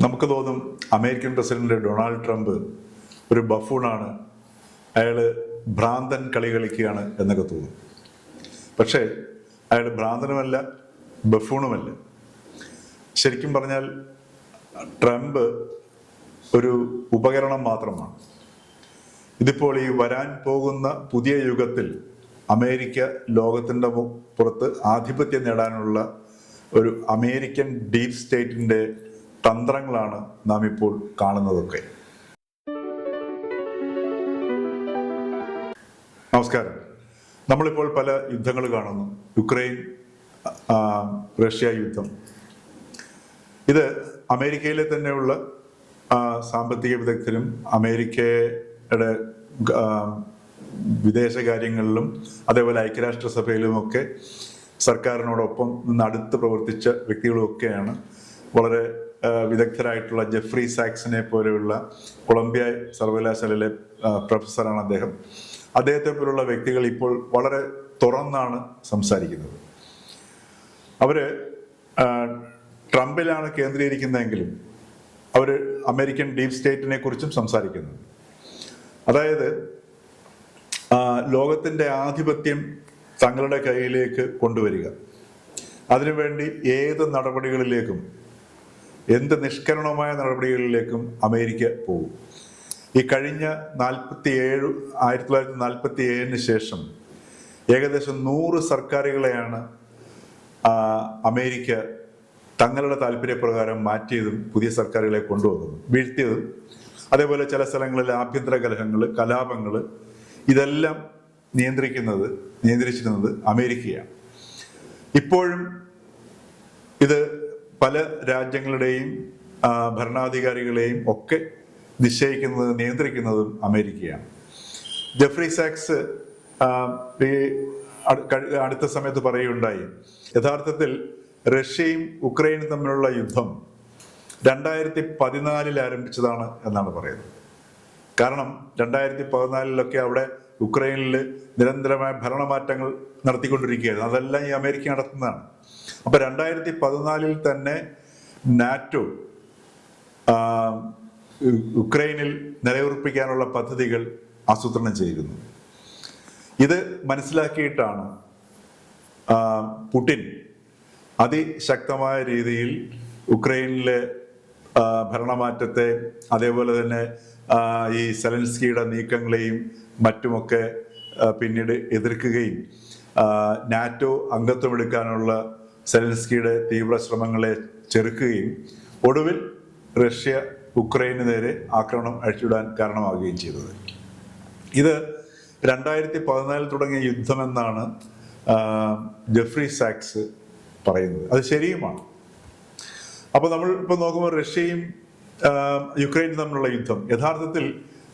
നമുക്ക് തോന്നും American president Donald Trump ഒരു ബഫൂണാണ്. അയാൾ ഭ്രാന്തൻ കളി കളിക്കുകയാണ് എന്നൊക്കെ തോന്നും. പക്ഷേ അയാൾ ഭ്രാന്തനുമല്ല ബഫൂണുമല്ല. ശരിക്കും പറഞ്ഞാൽ ട്രംപ് ഒരു ഉപകരണം മാത്രമാണ്. ഇതിപ്പോൾ ഈ വരാൻ പോകുന്ന പുതിയ യുഗത്തിൽ അമേരിക്ക ലോകത്തിന്റെ പുറത്ത് ആധിപത്യം നേടാനുള്ള ഒരു അമേരിക്കൻ ഡീപ് സ്റ്റേറ്റിന്റെ തന്ത്രങ്ങളാണ് നാം ഇപ്പോൾ കാണുന്നതൊക്കെ. നമസ്കാരം. നമ്മളിപ്പോൾ പല യുദ്ധങ്ങൾ കാണുന്നു. യുക്രൈൻ റഷ്യ യുദ്ധം. ഇത് അമേരിക്കയിലെ തന്നെയുള്ള സാമ്പത്തിക വിദഗ്ധരും അമേരിക്കയുടെ വിദേശകാര്യങ്ങളിലും അതേപോലെ ഐക്യരാഷ്ട്രസഭയിലുമൊക്കെ സർക്കാരിനോടൊപ്പം നിന്ന് അടുത്ത് പ്രവർത്തിച്ച വ്യക്തികളുമൊക്കെയാണ് വളരെ വിദഗ്ധരായിട്ടുള്ള ജെഫ്രി സാക്സിനെ പോലെയുള്ള കൊളംബിയ സർവകലാശാലയിലെ പ്രൊഫസറാണ് അദ്ദേഹം. അദ്ദേഹത്തെ പോലുള്ള വ്യക്തികൾ ഇപ്പോൾ വളരെ തുറന്നാണ് സംസാരിക്കുന്നത്. അവർ ട്രംപിലാണ് കേന്ദ്രീകരിക്കുന്നതെങ്കിലും അവർ അമേരിക്കൻ ഡീപ് സ്റ്റേറ്റിനെ കുറിച്ചും സംസാരിക്കുന്നു. അതായത് ലോകത്തിന്റെ ആധിപത്യം തങ്ങളുടെ കയ്യിലേക്ക് കൊണ്ടുവരിക. അതിനുവേണ്ടി ഏത് നടപടികളിലേക്കും എന്ത് നിഷ്കരണമായ നടപടികളിലേക്കും അമേരിക്ക പോകും. ഈ കഴിഞ്ഞ നാൽപ്പത്തി ഏഴ് ആയിരത്തി തൊള്ളായിരത്തി നാൽപ്പത്തി ഏഴിന് ശേഷം ഏകദേശം നൂറ് സർക്കാരുകളെയാണ് അമേരിക്ക തങ്ങളുടെ താല്പര്യപ്രകാരം മാറ്റിയതും പുതിയ സർക്കാരുകളെ കൊണ്ടുവന്നതും വീഴ്ത്തിയതും. അതേപോലെ ചില സ്ഥലങ്ങളിൽ ആഭ്യന്തര കലഹങ്ങൾ കലാപങ്ങൾ ഇതെല്ലാം നിയന്ത്രിക്കുന്നത് നിയന്ത്രിച്ചിരുന്നത് അമേരിക്കയാണ്. ഇപ്പോഴും ഇത് പല രാജ്യങ്ങളുടെയും ഭരണാധികാരികളെയും ഒക്കെ നിശ്ചയിക്കുന്നത് നിയന്ത്രിക്കുന്നതും അമേരിക്കയാണ്. ജെഫ്രി സാക്സ് ഈ അടുത്ത സമയത്ത് പറയുകയുണ്ടായി യഥാർത്ഥത്തിൽ റഷ്യയും ഉക്രൈനും തമ്മിലുള്ള യുദ്ധം രണ്ടായിരത്തി പതിനാലിൽ ആരംഭിച്ചതാണ് എന്നാണ് പറയുന്നത്. കാരണം രണ്ടായിരത്തി പതിനാലിലൊക്കെ അവിടെ ഉക്രൈനിൽ നിരന്തരമായ ഭരണമാറ്റങ്ങൾ നടത്തിക്കൊണ്ടിരിക്കുകയായിരുന്നു. അതെല്ലാം ഈ അമേരിക്ക നടത്തുന്നതാണ്. അപ്പൊ രണ്ടായിരത്തി പതിനാലിൽ തന്നെ നാറ്റോ ഉക്രൈനിൽ നിലയുറപ്പിക്കാനുള്ള പദ്ധതികൾ ആസൂത്രണം ചെയ്തിരുന്നു. ഇത് മനസ്സിലാക്കിയിട്ടാണ് പുടിൻ അതിശക്തമായ രീതിയിൽ ഉക്രൈനിലെ ഭരണമാറ്റത്തെ അതേപോലെ തന്നെ ഈ സെലൻസ്കിയുടെ നീക്കങ്ങളെയും മറ്റുമൊക്കെ പിന്നീട് എതിർക്കുകയും നാറ്റോ അംഗത്വം എടുക്കാനുള്ള സെലൻസ്കിയുടെ തീവ്ര ശ്രമങ്ങളെ ചെറുക്കുകയും ഒടുവിൽ റഷ്യ ഉക്രൈന് നേരെ ആക്രമണം അഴിച്ചുവിടാൻ കാരണമാവുകയും ചെയ്തത്. ഇത് രണ്ടായിരത്തി പതിനാലിൽ തുടങ്ങിയ യുദ്ധമെന്നാണ് ജെഫ്രി സാക്സ് പറയുന്നത്. അത് ശരിയുമാണ്. അപ്പോൾ നമ്മൾ ഇപ്പോൾ നോക്കുമ്പോൾ റഷ്യയും ആ, യുക്രൈനും തമ്മിലുള്ള യുദ്ധം. യഥാർത്ഥത്തിൽ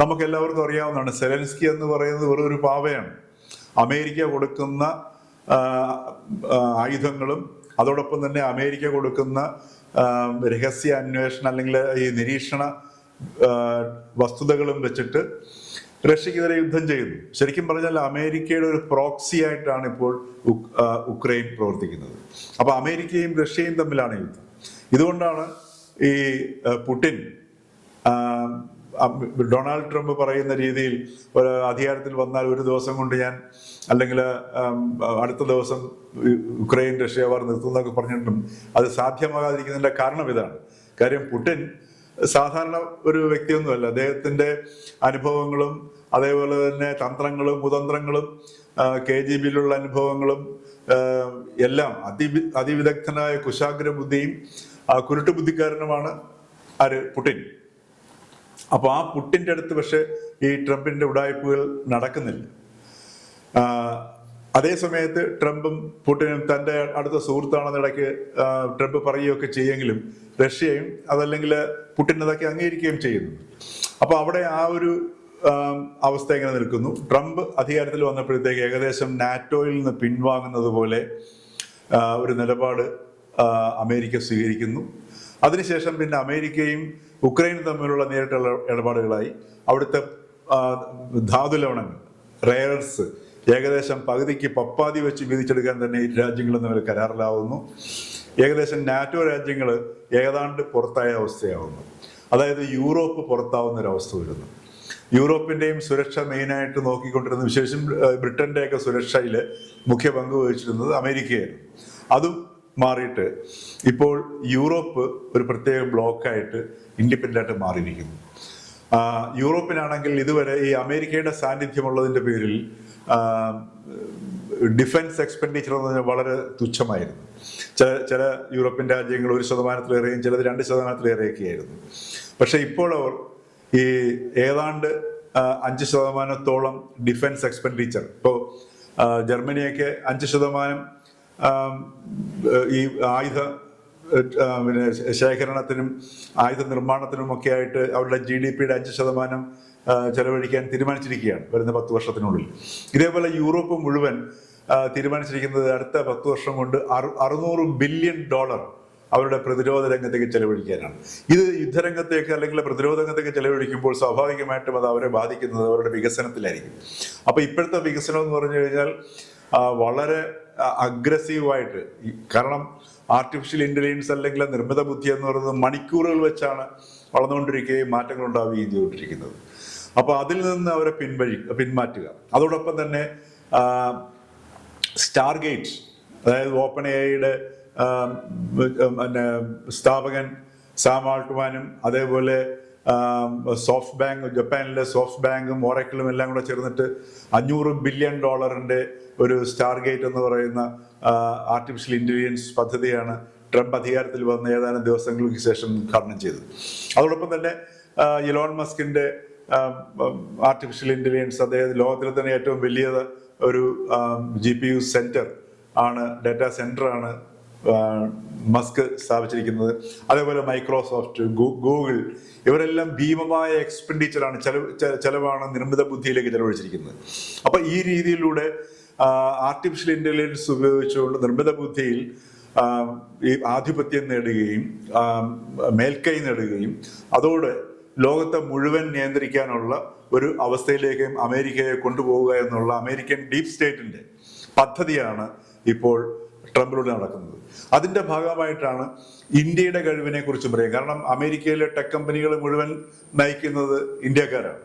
നമുക്ക് എല്ലാവർക്കും അറിയാവുന്നതാണ് സെലൻസ്കി എന്ന് പറയുന്നത് വെറും ഒരു പാവയാണ്. അമേരിക്ക കൊടുക്കുന്ന ആയുധങ്ങളും അതോടൊപ്പം തന്നെ അമേരിക്ക കൊടുക്കുന്ന രഹസ്യ അന്വേഷണം അല്ലെങ്കിൽ ഈ നിരീക്ഷണ വസ്തുതകളും വെച്ചിട്ട് റഷ്യക്കെതിരെ യുദ്ധം ചെയ്യുന്നു. ശരിക്കും പറഞ്ഞാൽ അമേരിക്കയുടെ ഒരു പ്രോക്സി ആയിട്ടാണ് ഇപ്പോൾ ഉക്രൈൻ പ്രവർത്തിക്കുന്നത്. അപ്പൊ അമേരിക്കയും റഷ്യയും തമ്മിലാണ് യുദ്ധം. ഇതുകൊണ്ടാണ് ഈ പുടിൻ ഡൊണാൾഡ് ട്രംപ് പറയുന്ന രീതിയിൽ ഒരു അധികാരത്തിൽ വന്നാൽ ഒരു ദിവസം കൊണ്ട് ഞാൻ അല്ലെങ്കിൽ അടുത്ത ദിവസം യുക്രൈൻ റഷ്യ വാർ നിർത്തുന്നൊക്കെ പറഞ്ഞിട്ടുണ്ട് അത് സാധ്യമാകാതിരിക്കുന്നതിന്റെ കാരണം ഇതാണ്. കാര്യം പുടിൻ സാധാരണ ഒരു വ്യക്തിയൊന്നുമല്ല. അദ്ദേഹത്തിന്റെ അനുഭവങ്ങളും അതേപോലെ തന്നെ തന്ത്രങ്ങളും കുതന്ത്രങ്ങളും കെ ജി ബിയിലുള്ള അനുഭവങ്ങളും എല്ലാം അതി അതിവിദഗ്ധനായ കുശാഗ്ര ബുദ്ധിയും ആ, കുരുട്ട് ബുദ്ധിക്കാരനുമാണ് ആര്? പുടിൻ. അപ്പൊ ആ പുട്ടിന്റെ അടുത്ത് പക്ഷെ ഈ ട്രംപിന്റെ ഉടായ്പകൾ നടക്കുന്നില്ല. അതേ സമയത്ത് ട്രംപും പുട്ടിനും തന്റെ അടുത്ത സുഹൃത്താണെന്ന് ഇടയ്ക്ക് ട്രംപ് പറയുകയൊക്കെ ചെയ്യുമെങ്കിലും റഷ്യയും അതല്ലെങ്കിൽ പുടിൻ അതൊക്കെ അംഗീകരിക്കുകയും ചെയ്യുന്നു. അപ്പൊ അവിടെ ആ ഒരു അവസ്ഥ എങ്ങനെ നിൽക്കുന്നു? ട്രംപ് അധികാരത്തിൽ വന്നപ്പോഴത്തേക്ക് ഏകദേശം നാറ്റോയിൽ നിന്ന് പിൻവാങ്ങുന്നത് പോലെ ഒരു നിലപാട് അമേരിക്ക സ്വീകരിക്കുന്നു. അതിനുശേഷം പിന്നെ അമേരിക്കയും ഉക്രൈനും തമ്മിലുള്ള നേരിട്ടുള്ള ഇടപാടുകളായി. അവിടുത്തെ ധാതു ലവണങ്ങൾ റയേഴ്സ് ഏകദേശം പകുതിക്ക് പപ്പാതി വെച്ച് വീതിച്ചെടുക്കാൻ തന്നെ ഈ രാജ്യങ്ങളും തമ്മിൽ കരാറിലാവുന്നു. ഏകദേശം നാറ്റോ രാജ്യങ്ങൾ ഏതാണ്ട് പുറത്തായ അവസ്ഥയാവുന്നു. അതായത് യൂറോപ്പ് പുറത്താവുന്ന ഒരു അവസ്ഥ വരുന്നു. യൂറോപ്പിന്റെയും സുരക്ഷ മെയിനായിട്ട് നോക്കിക്കൊണ്ടിരുന്ന വിശേഷം ബ്രിട്ടന്റെയൊക്കെ സുരക്ഷയിൽ മുഖ്യ പങ്ക് വഹിച്ചിരുന്നത് അമേരിക്കയായിരുന്നു. അതും മാറിയിട്ട് ഇപ്പോൾ യൂറോപ്പ് ഒരു പ്രത്യേക ബ്ലോക്കായിട്ട് ഇൻഡിപെൻഡന്റ് ആയിട്ട് മാറിയിരിക്കുന്നു യൂറോപ്പിനാണെങ്കിൽ ഇതുവരെ ഈ അമേരിക്കയുടെ സാന്നിധ്യമുള്ളതിന്റെ പേരിൽ ഡിഫൻസ് എക്സ്പെൻഡിച്ചർ എന്ന് പറഞ്ഞാൽ വളരെ തുച്ഛമായിരുന്നു. ചില ചില യൂറോപ്യൻ രാജ്യങ്ങൾ ഒരു ശതമാനത്തിലേറെയും ചിലത് രണ്ട് ശതമാനത്തിലേറെയൊക്കെ ആയിരുന്നു പക്ഷേ ഇപ്പോൾ അവർ ഈ ഏതാണ്ട് അഞ്ച് ശതമാനത്തോളം ഡിഫൻസ് എക്സ്പെൻഡിച്ചർ ഇപ്പോൾ ജർമ്മനിയൊക്കെ അഞ്ച് ശതമാനം ഈ ആയുധ പിന്നെ ശേഖരണത്തിനും ആയുധ നിർമ്മാണത്തിനും ഒക്കെ ആയിട്ട് അവരുടെ ജി ഡി പിയുടെ അഞ്ച് ശതമാനം ചെലവഴിക്കാൻ തീരുമാനിച്ചിരിക്കുകയാണ് വരുന്ന പത്ത് വർഷത്തിനുള്ളിൽ. ഇതേപോലെ യൂറോപ്പ് മുഴുവൻ തീരുമാനിച്ചിരിക്കുന്നത് അടുത്ത പത്ത് വർഷം കൊണ്ട് അറു- അറുന്നൂറ് ബില്യൺ ഡോളർ അവരുടെ പ്രതിരോധ രംഗത്തേക്ക് ചെലവഴിക്കാനാണ്. ഇത് യുദ്ധരംഗത്തേക്ക് അല്ലെങ്കിൽ പ്രതിരോധ രംഗത്തേക്ക് ചെലവഴിക്കുമ്പോൾ സ്വാഭാവികമായിട്ടും അത് അവരെ ബാധിക്കുന്നത് അവരുടെ വികസനത്തിലായിരിക്കും. അപ്പോൾ ഇപ്പോഴത്തെ വികസനം എന്ന് പറഞ്ഞു കഴിഞ്ഞാൽ വളരെ അഗ്രസീവായിട്ട് കാരണം ആർട്ടിഫിഷ്യൽ ഇന്റലിജൻസ് അല്ലെങ്കിൽ നിർമ്മിത ബുദ്ധി എന്ന് പറയുന്നത് മണിക്കൂറുകൾ വെച്ചാണ് വളർന്നുകൊണ്ടിരിക്കുകയും മാറ്റങ്ങൾ ഉണ്ടാവുകയും ചെയ്തുകൊണ്ടിരിക്കുന്നത്. അപ്പൊ അതിൽ നിന്ന് അവരെ പിൻവഴി പിന്മാറ്റുക അതോടൊപ്പം തന്നെ സ്റ്റാർ ഗേറ്റ് അതായത് ഓപ്പൺ എയുടെ പിന്നെ സ്ഥാപകൻ സാം ആൾട്ട്മാനും അതേപോലെ സോഫ്റ്റ് ബാങ്ക് ജപ്പാനിലെ സോഫ്റ്റ് ബാങ്കും ഓറക്കിളും എല്ലാം കൂടെ ചേർന്നിട്ട് അഞ്ഞൂറ് ബില്യൺ ഡോളറിന്റെ ഒരു സ്റ്റാർഗേറ്റ് എന്ന് പറയുന്ന ആർട്ടിഫിഷ്യൽ ഇന്റലിജൻസ് പദ്ധതിയാണ് ട്രംപ് അധികാരത്തിൽ വന്ന ഏതാനും ദിവസങ്ങൾക്ക് ശേഷം ഉദ്ഘാടനം ചെയ്തത്. അതോടൊപ്പം തന്നെ ഇലോൺ മസ്കിന്റെ ആർട്ടിഫിഷ്യൽ ഇന്റലിജൻസ് അദ്ദേഹം ലോകത്തിലെ തന്നെ ഏറ്റവും വലിയ ഒരു ജി പി യു സെന്റർ ആണ് ഡാറ്റാ സെന്റർ ആണ് മസ്ക് സ്ഥാപിച്ചിരിക്കുന്നത്. അതേപോലെ മൈക്രോസോഫ്റ്റ് ഗൂഗിൾ ഇവരെല്ലാം ഭീമമായ എക്സ്പെൻഡിച്ചറാണ് ചെലവ് ചെലവാണ് നിർമ്മിത ബുദ്ധിയിലേക്ക് ചെലവഴിച്ചിരിക്കുന്നത്. അപ്പോൾ ഈ രീതിയിലൂടെ ആർട്ടിഫിഷ്യൽ ഇന്റലിജൻസ് ഉപയോഗിച്ചുകൊണ്ട് നിർമ്മിത ബുദ്ധിയിൽ ഈ ആധിപത്യം നേടുകയും മേൽക്കൈ നേടുകയും അതോടെ ലോകത്തെ മുഴുവൻ നിയന്ത്രിക്കാനുള്ള ഒരു അവസ്ഥയിലേക്കും അമേരിക്കയെ കൊണ്ടുപോവുക എന്നുള്ള അമേരിക്കൻ ഡീപ് സ്റ്റേറ്റിന്റെ പദ്ധതിയാണ് ഇപ്പോൾ ട്രംപിലൂടെ നടക്കുന്നത്. അതിന്റെ ഭാഗമായിട്ടാണ് ഇന്ത്യയുടെ കഴിവിനെ കുറിച്ച് പറയുക. കാരണം അമേരിക്കയിലെ ടെക് കമ്പനികൾ മുഴുവൻ നയിക്കുന്നത് ഇന്ത്യക്കാരാണ്.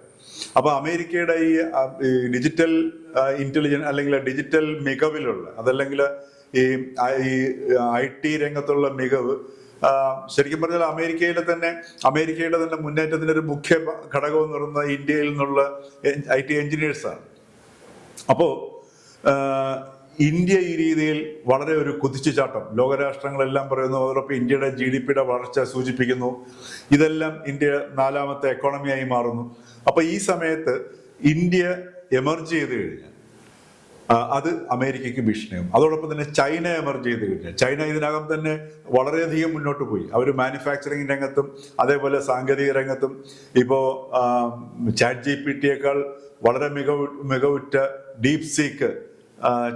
അപ്പൊ അമേരിക്കയുടെ ഈ ഡിജിറ്റൽ ഇന്റലിജൻ അല്ലെങ്കിൽ ഡിജിറ്റൽ മികവിലുള്ള അതല്ലെങ്കിൽ ഈ ഐ ടി രംഗത്തുള്ള മികവ് ശരിക്കും പറഞ്ഞാൽ അമേരിക്കയിലെ തന്നെ അമേരിക്കയുടെ തന്നെ മുന്നേറ്റത്തിന്റെ ഒരു മുഖ്യ ഘടകം എന്ന് പറയുന്നത് ഇന്ത്യയിൽ നിന്നുള്ള ഐ ടി എഞ്ചിനീയേഴ്സാണ്. അപ്പോ ആ, ഇന്ത്യ ഈ രീതിയിൽ വളരെ ഒരു കുതിച്ചുചാട്ടം ലോകരാഷ്ട്രങ്ങളെല്ലാം പറയുന്നു അതോടൊപ്പം ഇന്ത്യയുടെ ജി ഡി പിയുടെ വളർച്ച സൂചിപ്പിക്കുന്നു. ഇതെല്ലാം ഇന്ത്യ നാലാമത്തെ എക്കോണമിയായി മാറുന്നു. അപ്പൊ ഈ സമയത്ത് ഇന്ത്യ എമർജ് ചെയ്ത് കഴിഞ്ഞാൽ അത് അമേരിക്കയ്ക്ക് ഭീഷണിയും അതോടൊപ്പം തന്നെ ചൈന എമർജ് ചെയ്ത് കഴിഞ്ഞാൽ ചൈന ഇതിനകം തന്നെ വളരെയധികം മുന്നോട്ട് പോയി. അവർ മാനുഫാക്ചറിങ് രംഗത്തും അതേപോലെ സാങ്കേതിക രംഗത്തും. ഇപ്പോൾ ചാറ്റ് ജി പി ടിയേക്കാൾ വളരെ മികവ് മികവുറ്റ ഡീപ് സീക്ക്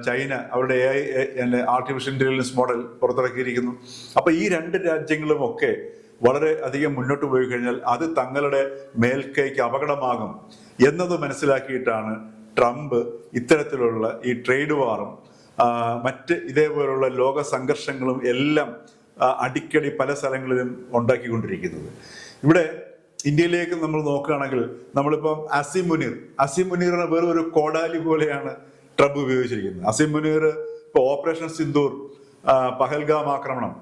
ചൈന അവരുടെ A I artificial intelligence model പുറത്തിറക്കിയിരിക്കുന്നു. അപ്പൊ ഈ രണ്ട് രാജ്യങ്ങളും ഒക്കെ വളരെ അധികം മുന്നോട്ട് പോയി കഴിഞ്ഞാൽ അത് തങ്ങളുടെ മേൽക്കൈക്ക് അപകടമാകും എന്നത് മനസ്സിലാക്കിയിട്ടാണ് ട്രംപ് ഇത്തരത്തിലുള്ള ഈ ട്രേഡ് വാറും മറ്റ് ഇതേപോലുള്ള ലോക സംഘർഷങ്ങളും എല്ലാം അടിക്കടി പല സ്ഥലങ്ങളിലും ഉണ്ടാക്കിക്കൊണ്ടിരിക്കുന്നത്. ഇവിടെ ഇന്ത്യയിലേക്ക് നമ്മൾ നോക്കുകയാണെങ്കിൽ നമ്മളിപ്പം അസിം മുനീർ. അസിം മുനീറിനെ വെറും ഒരു കോടാലി പോലെയാണ് ട്രംപ് ഉപയോഗിച്ചിരിക്കുന്നത്. അസിം മുനീർ ഇപ്പൊ ഓപ്പറേഷൻ സിന്ദൂർ പഹൽഗാം ആക്രമണം.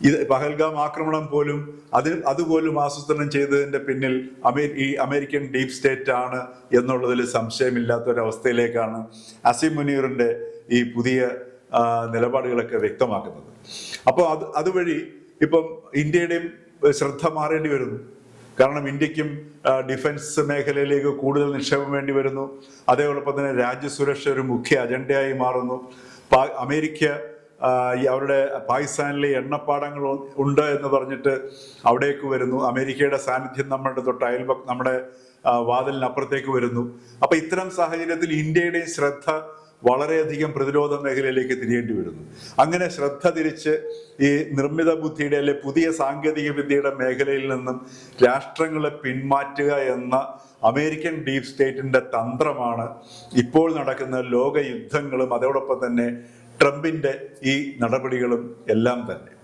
ഇത് പഹൽഗാം ആക്രമണം പോലും അതിന് അതുപോലും ആസൂത്രണം ചെയ്തതിന്റെ പിന്നിൽ അമേ ഈ അമേരിക്കൻ ഡീപ് സ്റ്റേറ്റ് ആണ് എന്നുള്ളതിൽ സംശയമില്ലാത്ത ഒരു അവസ്ഥയിലേക്കാണ് അസിം മുനീറിന്റെ ഈ പുതിയ നിലപാടുകളൊക്കെ വ്യക്തമാക്കുന്നത്. അപ്പോൾ അത് അതുവഴി ഇപ്പം ഇന്ത്യയുടെയും ശ്രദ്ധ മാറേണ്ടി വരുന്നു. കാരണം ഇന്ത്യക്കും ഡിഫൻസ് മേഖലയിലേക്ക് കൂടുതൽ നിക്ഷേപം വേണ്ടി വരുന്നു. അതേപോലൊപ്പം തന്നെ രാജ്യസുരക്ഷ ഒരു മുഖ്യ അജണ്ടയായി മാറുന്നു. അമേരിക്ക അവരുടെ പാകിസ്ഥാനിലെ എണ്ണപ്പാടങ്ങൾ ഉണ്ട് എന്ന് പറഞ്ഞിട്ട് അവിടേക്ക് വരുന്നു. അമേരിക്കയുടെ സാന്നിധ്യം നമ്മുടെ തൊട്ട് അയൽപ നമ്മുടെ വാതിലിനപ്പുറത്തേക്ക് വരുന്നു. അപ്പൊ ഇത്തരം സാഹചര്യത്തിൽ ഇന്ത്യയുടെയും ശ്രദ്ധ വളരെയധികം പ്രതിരോധ മേഖലയിലേക്ക് തിരിയേണ്ടി വരുന്നു. അങ്ങനെ ശ്രദ്ധ തിരിച്ച് ഈ നിർമ്മിത ബുദ്ധിയുടെ അല്ലെ പുതിയ സാങ്കേതിക വിദ്യയുടെ മേഖലയിൽ നിന്നും രാഷ്ട്രങ്ങളെ പിന്മാറ്റുക എന്ന അമേരിക്കൻ ഡീപ് സ്റ്റേറ്റിന്റെ തന്ത്രമാണ് ഇപ്പോൾ നടക്കുന്ന ലോക യുദ്ധങ്ങളും അതോടൊപ്പം തന്നെ ട്രംപിന്റെ ഈ നടപടികളും എല്ലാം തന്നെ.